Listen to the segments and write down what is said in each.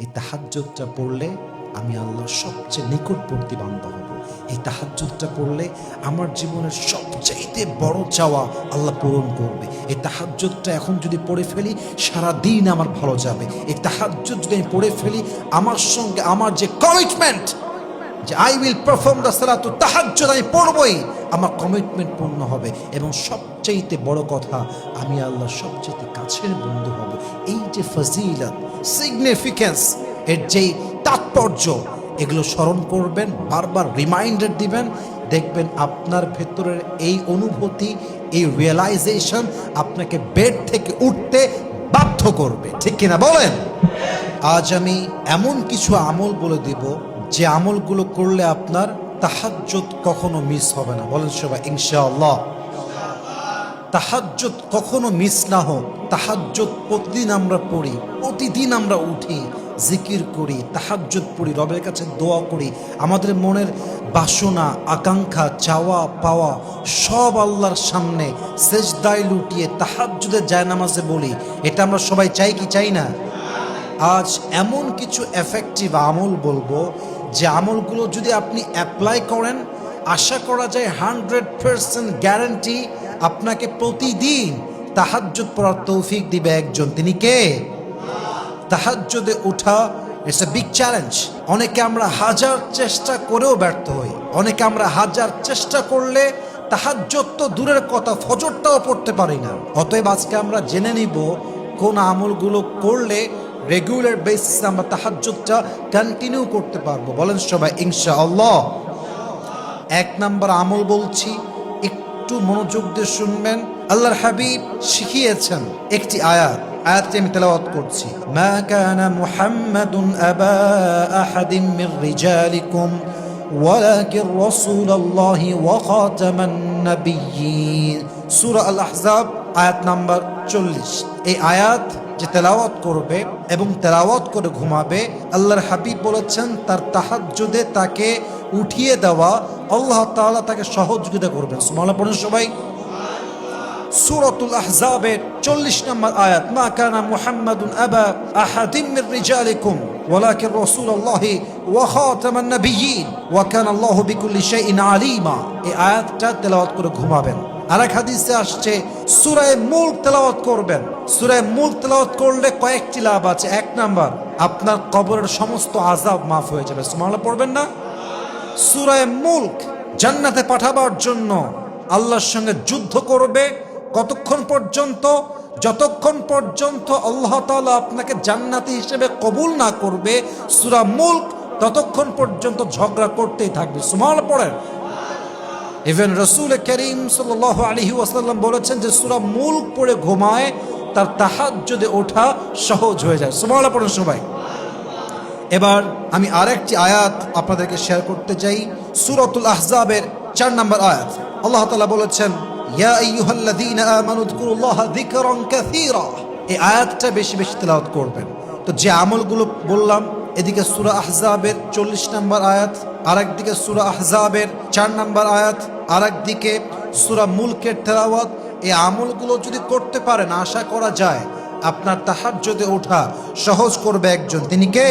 এই তাহাজ্জুদটা পড়লে আমি আল্লাহর সবচেয়ে নিকটবর্তী বান্ধব হব। এই তাহাজ্জুদটা পড়লে আমার জীবনের সবচাইতে বড় চাওয়া আল্লাহ পূরণ করবে। এই তাহাজ্জুদটা এখন যদি পড়ে ফেলি সারা দিন আমার ভালো যাবে। এই তাহাজ্জুদ যদি আমি পড়ে ফেলি, আমার সঙ্গে আমার যে কমিটমেন্ট যে আই উইল পারফর্ম দ্য সালাতু তাহাজ্জুদ, আমি পড়বই। আমার কমিটমেন্ট পূর্ণ হবে। এবং সবচাইতে বড় কথা, আমি আল্লাহ সবচাইতে কাছের বন্ধু হব। এই যে ফজিলত সিগনিফিকেন্স এর যেই তাৎপর্য, এগুলো স্মরণ করবেন, বারবার রিমাইন্ডার দিবেন। দেখবেন আপনার ভেতরের এই অনুভূতি, এই রিয়েলাইজেশন আপনাকে বেড থেকে উঠতে বাধ্য করবে। ঠিক কিনা বলেন? আজ আমি এমন কিছু আমল বলে দিব যে আমলগুলো করলে আপনার তাহাজ্জুদ কখনো মিস হবে না। বলেন সবাই, ইনশাআল্লাহ। তাহাজ্জুদ কখনো মিস না হোক, তাহাজ্জুদ প্রতিদিন আমরা পড়ি, প্রতিদিন আমরা উঠি, জিকির করি, তাহাজ্জুদ পড়ি, রবের কাছে দোয়া করি, আমাদের মনের বাসনা, আকাঙ্ক্ষা, চাওয়া, পাওয়া, সব আল্লাহর সামনে সেজদায় লুটিয়ে তাহাজ্জুদের জায়নামাজে বলি, এটা আমরা সবাই চাই কি চাই না? আজ এমন কিছু এফেক্টিভ আমল বলব যে আমলগুলো যদি আপনি অ্যাপ্লাই করেন, আশা করা যায় হান্ড্রেড পার্সেন্ট গ্যারান্টি আপনাকে প্রতিদিন তাহাজ্জুদ পড়ার তৌফিক দিবে একজন। তিনি কে? তাহাজ্জুদে ওঠা ইটস এ বিগ চ্যালেঞ্জ অনেকে আমরা হাজার চেষ্টা করেও ব্যর্থ হই। অনেকে আমরা হাজার চেষ্টা করলে তাহাজ্জুদ তো দূরের কথা, ফজরটাও পড়তে পারি না। অতএব আজকে আমরা জেনে নিব কোন আমলগুলো করলে রেগুলার বেসিসে আমরা তাহাজ্জুদটা কন্টিনিউ করতে পারবো বলেন সবাই ইনশাআল্লাহ এক নাম্বার আমল বলছি একটু মনোযোগ দিয়ে শুনবেন আল্লাহর হাবিব শিখিয়েছেন একটি আয়াত আয়াতটি আমি তেলাওয়াত করছি মা কানা মুহাম্মাদুন আবা আহাদিম মির রিজালিকুম ولكن رسول الله وخاتم النبيين সূরা আল আহজাব আয়াত নাম্বার 40 এই আয়াত যে তেলাওয়াত করবে এবং তেলাওয়াত করে ঘুমাবে, আল্লাহর হাবিব বলেছেন, তার তাহাজ্জুদে তাকে উঠিয়ে দেওয়া আল্লাহ তাআলা তাকে সহযোগিতা করবেন সুবহানাল্লাহ, পড়ুন সবাই। সূরাতুল আহজাবের 40 নম্বর আয়াত, মা কানা মুহাম্মাদুন আবা আহাদিম মির রিজালিকুম রাসূলুল্লাহ ওয়া খাতামান নাবিয়্যিন, ওয়া কানা আল্লাহু বিকুল্লি শাইইন আলিমা। এই আয়াতটা তেলাওয়াত করে ঘুমাবেন। আরেক হাদিসে আসছে, সুরায় মুলক তেলাওয়াত করবেন। সুরায় মুলক তেলাওয়াত করলে কয়েকটি লাভ আছে। এক নাম্বার, আপনার কবরের সমস্ত আযাব মাফ হয়ে যাবে। সুমালা পড়বেন না? সুরায় মুলক জান্নাতে পাঠাবার জন্য আল্লাহর সঙ্গে যুদ্ধ করবে কতক্ষণ পর্যন্ত? যতক্ষণ পর্যন্ত আল্লাহ তাআলা আপনাকে জান্নাতি হিসেবে কবুল না করবে, সুরা মুলক ততক্ষণ পর্যন্ত ঝগড়া করতেই থাকবে। সুমাল পড়েন। ইভেন রসুল করিম সাল আলহি ওয়াসাল্লাম বলেছেন যে সুরা মুলক পড়ে ঘুমায়, তার তাহাত যদি ওঠা সহজ হয়ে যায়। সুমালা সবাই। এবার আমি আরেকটি আয়াত আপনাদেরকে শেয়ার করতে চাই। সুরতুল আহজাবের চার নম্বর আয়াত। আল্লাহ তাআলা বলেছেন এই আয়াতটা বেশি বেশি তেলাওয়াত করবেন। তো যে আমলগুলো বললাম, এদিকে সূরা আহজাবের চল্লিশ নম্বর আয়াত আরেক দিকে সূরা আহজাবের চার নম্বর আয়াত আরেক একদিকে সুরা মুলকের তেরাওয়াত এই আমলগুলো যদি করতে পারেন, আশা করা যায় আপনার তাহার যদি ওঠা সহজ করবে একজন। তিনি কে?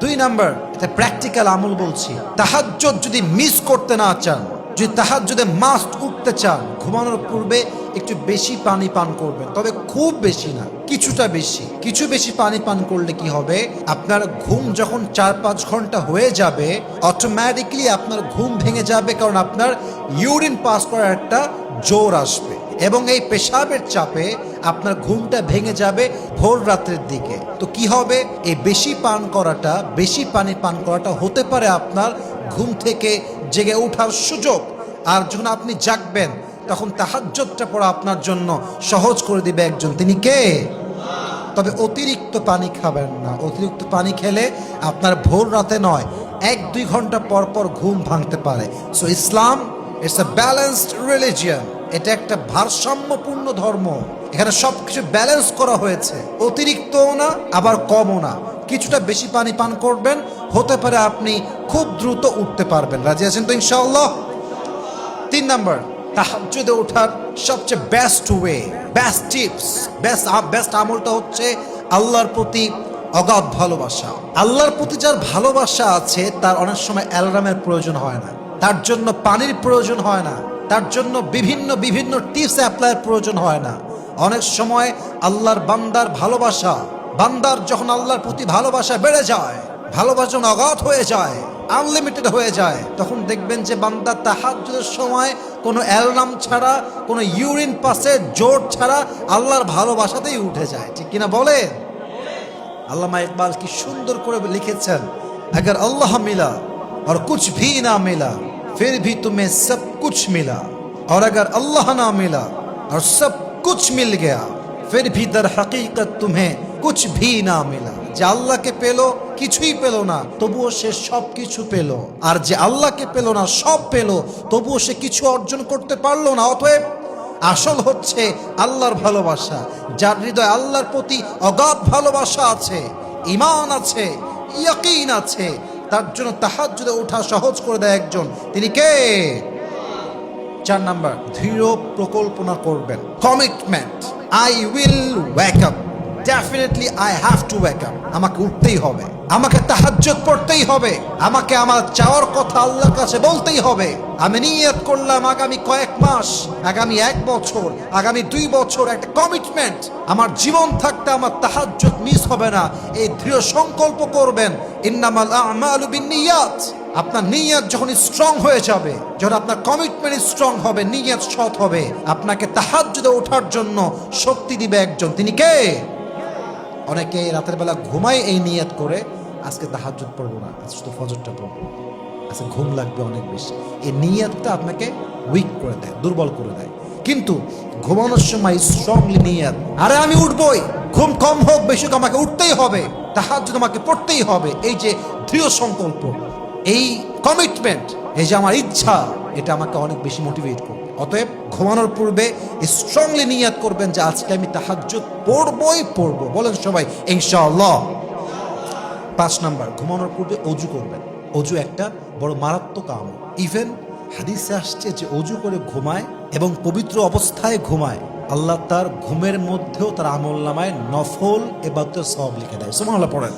দুই নাম্বার এটা প্র্যাকটিক্যাল আমল বলছি। তাহাজ্জত যদি মিস করতে না চান, যদি তাহাজ্জুদে মাস্ট উঠতে চান, ঘুমানোর পূর্বে একটু বেশি পানি পান করবেন। তবে খুব বেশি না, কিছুটা বেশি। কিছু বেশি পানি পান করলে কি হবে? আপনার ঘুম যখন চার পাঁচ ঘণ্টা হয়ে যাবে অটোমেটিকলি আপনার ঘুম ভেঙে যাবে কারণ আপনার ইউরিন পাস করার একটা জোর আসবে। এবং এই পেশাবের চাপে আপনার ঘুমটা ভেঙে যাবে ভোর রাত্রের দিকে। তো কি হবে? এই বেশি পান করাটা, বেশি পানি পান করাটা হতে পারে আপনার ঘুম থেকে জেগে ওঠার সুযোগ। আর যখন আপনি জাগবেন তখন তাহাজ্জতটা পড়া আপনার জন্য সহজ করে দিবে একজন। তিনি কে? তবে অতিরিক্ত পানি খাবেন না। অতিরিক্ত পানি খেলে আপনার ভোর রাতে নয়, এক দুই ঘণ্টা পর পর ঘুম ভাঙতে পারে। So Islam it's a balanced religion এটা একটা ভারসাম্যপূর্ণ ধর্ম। এখানে সব কিছু ব্যালেন্স করা হয়েছে। অতিরিক্তও না, আবার কমও না। কিছুটা বেশি পানি পান করবেন, হতে পারে আপনি খুব দ্রুত উঠতে পারবেন। রাজি আছেন তো ইনশাআল্লাহ? তিন নাম্বার। তাহাজ্জুদে ওঠার সবচেয়ে best way best tips best best আমলটা হচ্ছে আল্লাহর প্রতি অগাধ ভালোবাসা। আল্লাহর প্রতি যার ভালোবাসা আছে, তার অনেক সময় অ্যালার্মের প্রয়োজন হয় না। তার জন্য পানির প্রয়োজন হয় না। তার জন্য বিভিন্ন বিভিন্ন টিপস অ্যাপ্লাইয়ের প্রয়োজন হয় না। অনেক সময় আল্লাহর বান্দার ভালোবাসা, বান্দার যখন আল্লাহর প্রতি ভালোবাসা বেড়ে যায়, ভালোবাসা অগাধ হয়ে যায় আনলিমিটেড হয়ে যায়, তখন দেখবেন যে বান্দা তাহাজ্জুদের সময় কোনো অ্যালার্ম ছাড়া কোনো ইউরিন পাসে জোর ছাড়া আল্লাহর ভালোবাসাতেই উঠে যায় ঠিক কিনা বলেন আল্লামা ইকবাল কি সুন্দর করে লিখেছেন अगर अल्लाह मिला और कुछ भी ना मिला फिर भी तुम्हें सब कुछ मिला और अगर अल्लाह ना मिला और सब कुछ मिल गया फिर भी दर हकीकत तुम्हें कुछ भी ना मिला যে আল্লাহকে পেল, কিছুই পেল না, তবুও সে সব কিছু পেল। আর যে আল্লাহকে পেল না, সব পেল, তবুও সে কিছু অর্জন করতে পারল না, অতএব আসল হচ্ছে আল্লাহর ভালোবাসা, যার হৃদয় আল্লাহর প্রতি অগাধ ভালোবাসা আছে ইমান আছে, ইয়াকিন আছে, তার জন্য তাহাজ্জুদে ওঠা সহজ করে দেয় একজন। তিনি কে? চার নাম্বার, দৃঢ় প্রকল্পনা করবেন। Commitment I will wake up definitely I have to wake up আমাকে উঠতেই হবে। আমাকে তাহাজ্জুদ পড়তেই হবে। আমাকে আমার চাওয়ার কথা আল্লাহর কাছে বলতেই হবে। আমি নিয়ত করলাম আগামী কয়েক মাস, আগামী এক বছর, আগামী দুই বছর একটা কমিটমেন্ট আমার জীবন থাকতে আমার তাহাজ্জুদ মিস হবে না। এই দৃঢ় সংকল্প করবেন, ইন্নামাল আমালু বিন্নিয়াত। আপনার নিয়ত যখন স্ট্রং হয়ে যাবে, যখন আপনার কমিটমেন্ট স্ট্রং হবে, নিয়ত সৎ হবে, আপনাকে তাহাজ্জুদে ওঠার জন্য শক্তি দিবে একজন। তিনি কে? অনেকে রাতের বেলা ঘুমায় এই নিয়ত করে, আজকে তাহাজ্জুদ পড়ব না, আজকে শুধু ফজরটা পড়ব। আজকে ঘুম লাগবে অনেক বেশি। এই নিয়তটা আপনাকে উইক করে দেয়, দুর্বল করে দেয়। কিন্তু ঘুমানোর সময় স্ট্রংলি নিয়ত, আরে আমি উঠবই, ঘুম কম হোক, বেশি হোক, আমাকে উঠতেই হবে, তাহাজ্জুদ আমাকে পড়তেই হবে, এই যে দৃঢ় সংকল্প, এই কমিটমেন্ট এই যে আমার ইচ্ছা, এটা আমাকে অনেক বেশি মোটিভেট করবে। অতএব ঘুমানোর পূর্বে স্ট্রংলি নিয়াত করবেন যে আজকে আমি তাহাজ্জুদ পড়বই পড়ব। বলেন সবাই, ইনশাআল্লাহ। পাঁচ নাম্বার, ঘুমানোর পূর্বে অজু করবেন। অজু একটা বড় মারাত্মক আমল। ইভেন হাদিসে আসছে যে অজু করে ঘুমায় এবং পবিত্র অবস্থায় ঘুমায়, আল্লাহ তার ঘুমের মধ্যেও তার আমল নামায় নফল এবাদত সব লিখে দেয়। সুমাল্লাহ পড়েন।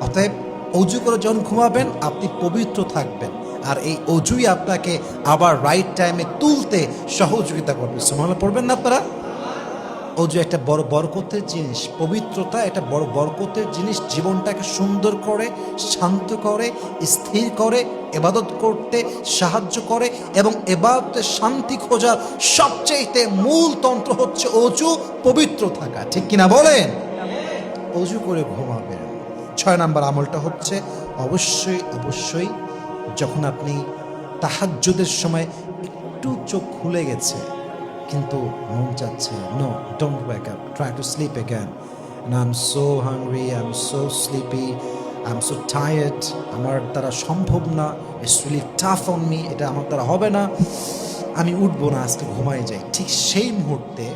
অতএব অজু করে যখন ঘুমাবেন, আপনি পবিত্র থাকবেন। আর এই অজুই আপনাকে আবার রাইট টাইমে তুলতে সহযোগিতা করবে। সমাল পড়বেন না আপনারা? অজু একটা বড় বরকতের জিনিস, পবিত্রতা একটা বড় বরকতের জিনিস, জীবনটাকে সুন্দর করে, শান্ত করে, স্থির করে, এবাদত করতে সাহায্য করে এবং এবাদতে শান্তি খোঁজার সবচেয়ে মূল তন্ত্র হচ্ছে অজু, পবিত্র থাকা। ঠিক কিনা বলেন? অজু করে ঘুমাবেন। ছয় নাম্বার আমলটা হচ্ছে অবশ্যই অবশ্যই যখন আপনি তাহাজ্জুদের সময় একটু চোখ খুলে গেছে, কিন্তু মন চাচ্ছে no don't wake up try to sleep again I am so hungry I am so sleepy I am so tired আমার দ্বারা সম্ভব না it's really tough on me এটা আমার দ্বারা হবে না, আমি উঠবো না, আজকে ঘুমাই যাই। ঠিক সেই মুহূর্তে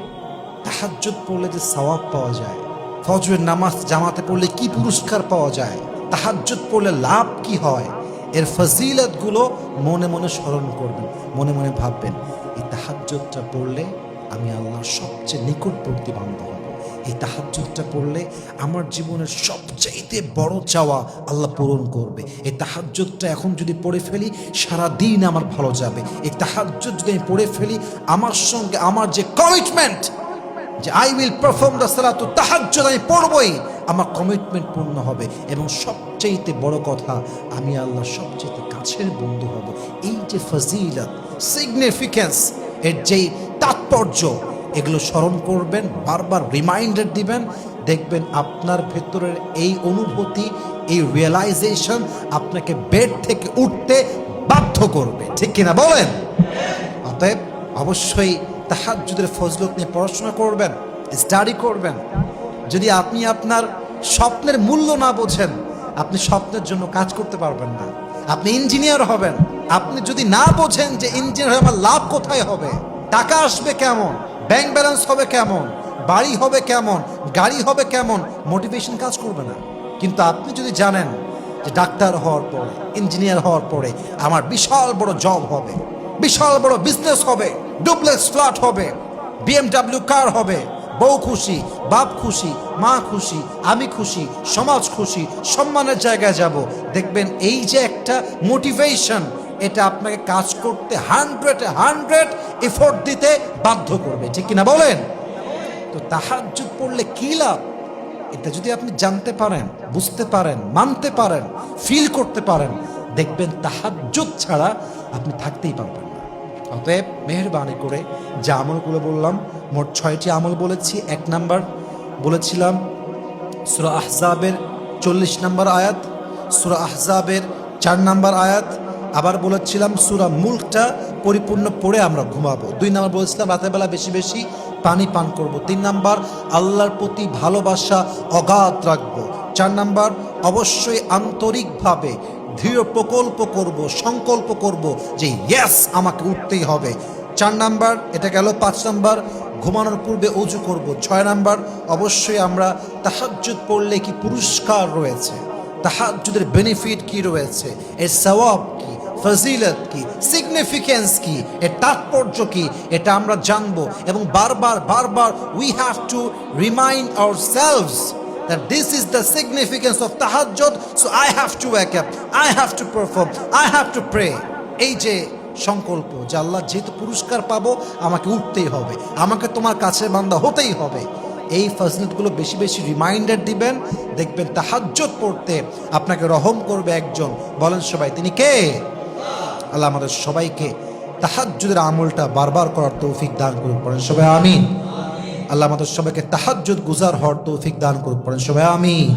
তাহাজ্জুদ পড়লে যে সওয়াব পাওয়া যায়, ফজরের নামাজ জামাতে পড়লে কি পুরস্কার পাওয়া যায়, তাহাজ্জুদ পড়লে লাভ কি হয় এর ফজিলতগুলো মনে মনে স্মরণ করবেন, মনে মনে ভাববেন, এই তাহাজ্জুদটা পড়লে আমি আল্লাহর সবচেয়ে নিকটবর্তী বান্ধব হব। এই তাহাজ্জুদটা পড়লে আমার জীবনের সবচাইতে বড় চাওয়া আল্লাহ পূরণ করবে। এই তাহাজ্জুদটা এখন যদি পড়ে ফেলি সারা দিন আমার ভালো যাবে। এই তাহাজ্জুদ যদি আমি পড়ে ফেলি, আমার সঙ্গে আমার যে কমিটমেন্ট যে আই উইল পারফর্ম দ্য সালাতু তাহাজ্জুদ, আমি পড়বই। আমার কমিটমেন্ট পূর্ণ হবে। এবং সবচেয়েতে বড় কথা, আমি আল্লাহ সবচেয়ে কাছের বন্ধু হব। এই যে ফজিলত সিগনিফিক্যান্স এর যেই তাৎপর্য, এগুলো স্মরণ করবেন, বারবার রিমাইন্ডার দিবেন। দেখবেন আপনার ভেতরের এই অনুভূতি, এই রিয়েলাইজেশন আপনাকে বেড থেকে উঠতে বাধ্য করবে। ঠিক কিনা বলেন? অতএব অবশ্যই তাহাজ্জুদের ফজলত নিয়ে পড়াশোনা করবেন স্টাডি করবেন। যদি আপনি আপনার স্বপ্নের মূল্য না বোঝেন, আপনি স্বপ্নের জন্য কাজ করতে পারবেন না। আপনি ইঞ্জিনিয়ার হবেন। আপনি যদি না বোঝেন যে ইঞ্জিনিয়ার হয়ে আমার লাভ কোথায় হবে, টাকা আসবে কেমন ব্যাংক ব্যালেন্স হবে কেমন, বাড়ি হবে কেমন, গাড়ি হবে কেমন মোটিভেশন কাজ করবে না। কিন্তু আপনি যদি জানেন যে ডাক্তার হওয়ার পরে ইঞ্জিনিয়ার হওয়ার পরে আমার বিশাল বড় জব হবে বিশাল বড় বিজনেস হবে ডুপ্লেক্স ফ্ল্যাট হবে বিএমডাব্লিউ কার হবে, বউ খুশি, বাপ খুশি, মা খুশি, আমি খুশি, সমাজ খুশি, সম্মানের জায়গায় যাব। দেখবেন এই যে একটা মোটিভেশন এটা আপনাকে কাজ করতে হান্ড্রেড হান্ড্রেড এফোর্ট দিতে বাধ্য করবে, ঠিক কিনা বলেন? তো তাহাজ্জুদ পড়লে কি লাভ? এটা যদি আপনি জানতে পারেন, বুঝতে পারেন, মানতে পারেন ফিল করতে পারেন, দেখবেন তাহাজ্জুদ ছাড়া আপনি থাকতেই পারবেন অতএব মেহরবানি করে যে আমলগুলো বললাম, মোট ছয়টি আমল বলেছি। এক নাম্বার বলেছিলাম সুরা আহজাবের চল্লিশ নম্বর আয়াত, সুরা আহজাবের চার নম্বর আয়াত। আবার বলেছিলাম সুরা মুল্কটা পরিপূর্ণ পড়ে আমরা ঘুমাবো। দুই নম্বর বলেছিলাম রাতের বেলা বেশি বেশি পানি পান করব। তিন নাম্বার আল্লাহর প্রতি ভালোবাসা অগাধ রাখব। চার নাম্বার অবশ্যই আন্তরিকভাবে দৃঢ় প্রকল্প করব, সংকল্প করব যে ইয়েস আমাকে উঠতেই হবে। চার নাম্বার, এটা গেল পাঁচ নাম্বার, ঘুমানোর পূর্বে অজু করব। ছয় নাম্বার, অবশ্যই আমরা তাহাজ্জুদ পড়লে কি পুরস্কার রয়েছে? তাহাজ্জুদের বেনিফিট কি রয়েছে? এর সওয়াব কি? ফজিলত কি? সিগনিফিকেন্স কি? এর তাৎপর্য কি? এটা আমরা জানব এবং বারবার বারবার we have to remind ourselves that this is the significance of tahajjud, so i have to wake up. I have to perform. I have to pray. এই যে সংকল্প যে আল্লাহ যেহেতু পুরস্কার পাবো, আমাকে উঠতেই হবে। আমাকে তোমার কাছে বান্দা হতেই হবে। এই ফজলতগুলো বেশি বেশি রিমাইন্ডার দিবেন। দেখবেন তাহাজ্জুদ পড়তে আপনাকে রহম করবে একজন। বলেন সবাই, তিনি কে? আল্লাহ আমাদের সবাইকে তাহাজ্জুদের আমলটা বারবার করার তৌফিক দান করুন। পড়েন সবাই, আমিন। আল্লাহ আমাদের সবাইকে তাহাজ্জুদ গুজার হওয়ার তৌফিক দান করুক। পড়েন সবাই আমিন।